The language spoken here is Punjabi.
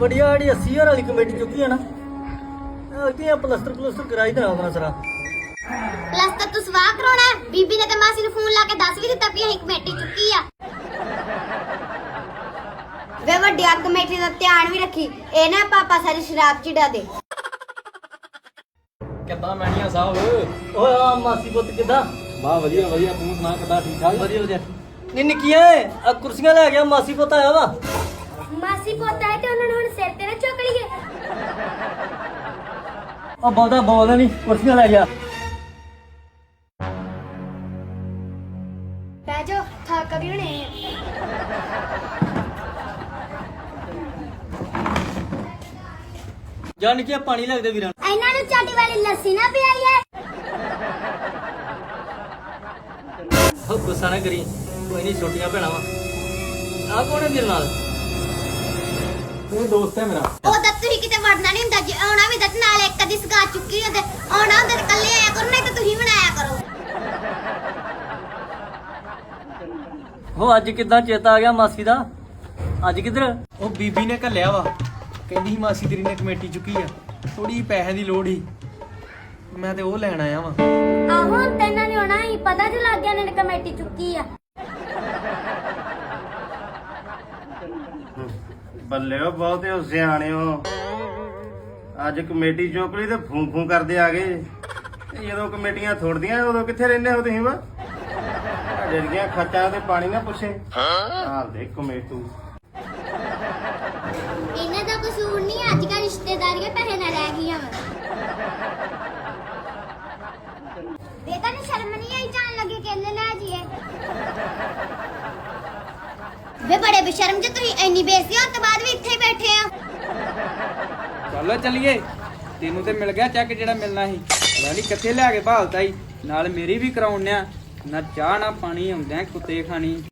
ਬੜੀਆ ਜਿਹੜੀ 80000 ਵਾਲੀ ਕਮੇਟੀ ਚੁੱਕੀ ਆ ਨਾ ਇਹ ਪਲਸਟਰ ਪਲਸਟਰ ਕਰਾਈ ਦੇਣਾ ਆਪਣਾ ਸਾਰਾ। ਪਲਸਤਰ ਤੂੰ ਸਵਾਹ ਕਰਾਉਣਾ ਹੈ? ਬੀਬੀ ਨੇ ਤੇ ਮਾਸੀ ਨੂੰ ਫੋਨ ਲਾ ਕੇ ਦੱਸ ਵੀ ਦਿੱਤਾ ਵੀ ਅਸੀਂ ਕਮੇਟੀ ਚੁੱਕੀ ਆ। ਵੇ ਵੱਡਿਆ ਕਮੇਟੀ ਦਾ ਧਿਆਨ ਵੀ ਰੱਖੀ। ਇਹ ਨਾ ਪਾਪਾ ਸਾਰੀ ਸ਼ਰਾਬ ਚਿੜਾ ਦੇ। ਕਿੱਦਾਂ ਮੈਣੀਆਂ ਸਾਹਿਬ? ਓਏ ਆ ਮਾਸੀ ਪੁੱਤ ਕਿੱਦਾਂ? ਵਾਹ ਵਧੀਆ ਵਧੀਆ। ਤੂੰ ਸੁਣਾ ਕਿੱਦਾਂ ਠੀਕ ਠਾਕ? ਵਧੀਆ ਵਧੀਆ। ਨਹੀਂ ਨਿੱਕੀਆਂ ਆ ਕੁਰਸੀਆਂ ਲੈ ਗਿਆ ਮਾਸੀ ਪੁੱਤ ਆਇਆ ਵਾ। ਮਾਸੀ ਪੋਤਾ ਹੈ ਤੇ ਉਹਨਾਂ ਨੂੰ ਹੁਣ ਸਿਰ ਤੇ ਨਾ ਚੁੱਕ ਲਈਏ ਉਹ ਬਹੁਤਾ ਬੋਲਦਾ ਨਹੀਂ ਕੁਰਸੀਆਂ ਲੈ ਗਿਆ। ਬਹਿ ਜਾ ਥੱਕ ਵੀ ਹੋਣੇ ਜਾ ਨਿੱਕੀਆਂ ਪਾਣੀ ਲੈ ਕੇ ਦੇ ਵੀਰਾਂ ਨੂੰ। ਇਹਨਾਂ ਨੂੰ ਚਾਟੀ ਵਾਲੀ ਲੱਸੀ ਨਾ ਪਿਆਈ ਹੈ ਗੁੱਸਾ ਨਾ ਕਰੀ ਕੋਈ ਨਹੀਂ ਛੋਟੀਆਂ ਭੈਣਾਂ ਵਾ। ਆ ਕੌਣ ਹੈ ਮੇਰੇ ਨਾਲ? ਤੂੰ ਦੋਸਤ ਹੈ ਮੇਰਾ। ਉਹ ਤਾਂ ਤੁਸੀਂ ਕਿਤੇ ਵੜਨਾ ਨਹੀਂ ਹੁੰਦਾ ਜੇ ਆਉਣਾ ਵੀ ਤਾਂ ਨਾਲ ਇੱਕ ਅੱਧੀ ਸਗਾ ਚੁੱਕੀ ਹੁੰਦੇ ਆਉਣਾ ਹੁੰਦਾ ਤਾਂ ਇਕੱਲੇ ਆਇਆ ਕਰੋ ਨਹੀਂ ਤਾਂ ਤੁਸੀਂ ਬਣਾਇਆ ਕਰੋ ਉਹ ਅੱਜ ਕਿੱਦਾਂ ਚੇਤਾ ਆ ਗਿਆ ਮਾਸੀ ਦਾ? ਅੱਜ ਕਿੱਧਰ? ਉਹ ਬੀਬੀ ਨੇ ਘੱਲਿਆ ਵਾ। ਕਹਿੰਦੀ ਸੀ ਮਾਸੀ ਤੇਰੀ ਨੇ ਕਮੇਟੀ ਚੁੱਕੀ ਆ। ਥੋੜੀ ਪੈਸੇ ਦੀ ਲੋੜ ਸੀ। ਮੈਂ ਤੇ ਉਹ ਲੈਣ ਆਇਆ ਵਾਂ। ਆਹੋ ਹੁਣ ਤਾਂ ਇਹਨਾਂ ਨੇ ਆਉਣਾ ਹੀ ਪਤਾ ਤੇ ਲੱਗ ਗਿਆ ਇਹਨਾਂ ਨੇ ਕਮੇਟੀ ਚੁੱਕੀ ਆ। ਬੱਲੇ ਉਹ ਬਹੁਤੇ ਹੋ ਸਿਆਣੇ ਹੋ ਅੱਜ ਕਮੇਟੀ ਚੁੱਕ ਲਈ ਤੇ ਫੂੰ ਫੂੰ ਕਰਦੇ ਆ ਗਏ। ਤੇ ਜਦੋਂ ਕਮੇਟੀਆਂ ਥੋੜਦੀਆਂ ਉਦੋਂ ਕਿੱਥੇ ਰਹਿੰਦੇ ਹੋ ਤੁਸੀਂ ਵਾ ਜਿਹੜੀਆਂ ਖੱਚਾਂ ਤੇ ਪਾਣੀ ਨਾ ਪੁੱਛੇ। ਹਾਲ ਦੇ ਕਮੇਟੂ ਇਹਨਾਂ ਦਾ ਕਸੂਰ ਨਹੀਂ ਅੱਜ ਕੱਲ੍ਹ ਰਿਸ਼ਤੇਦਾਰੀਆਂ ਪੈਸੇ ਨਾਲ ਰਹਿ ਗਈਆਂ ਵਾ। ਬੇਟਾ ਨੇ ਸ਼ਰਮ ਨਹੀਂ ਆਈ ਜਾਣ ਲੱਗੇ ਕਹਿੰਦੇ ਲੈ ਜੀਏ ਵੇ ਬੜੇ ਬੇਸ਼ਰਮ ਜੇ ਤੁਸੀਂ ਇੰਨੀ ਬੇਇੱਜ਼ਤੀ ਹੋਣ ਤੋਂ ਬਾਅਦ ਵੀ ਇੱਥੇ ਹੀ ਬੈਠੇ ਆ। ਚੱਲੋ ਚੱਲੀਏ। ਤੈਨੂੰ ਤੇ ਮਿਲ ਗਿਆ ਚੈੱਕ ਜਿਹੜਾ ਮਿਲਣਾ ਸੀ। ਪਤਾ ਨਹੀਂ ਕਿੱਥੇ ਲਿਆ ਕੇ ਭਾਲਤਾ ਸੀ ਨਾਲ ਮੇਰੀ ਵੀ ਕਰਾਉਣਿਆ ਨਾ ਚਾਹ ਨਾ ਪਾਣੀ ਹੁੰਦਿਆਂ ਕੁੱਤੇ ਖਾਣੀ।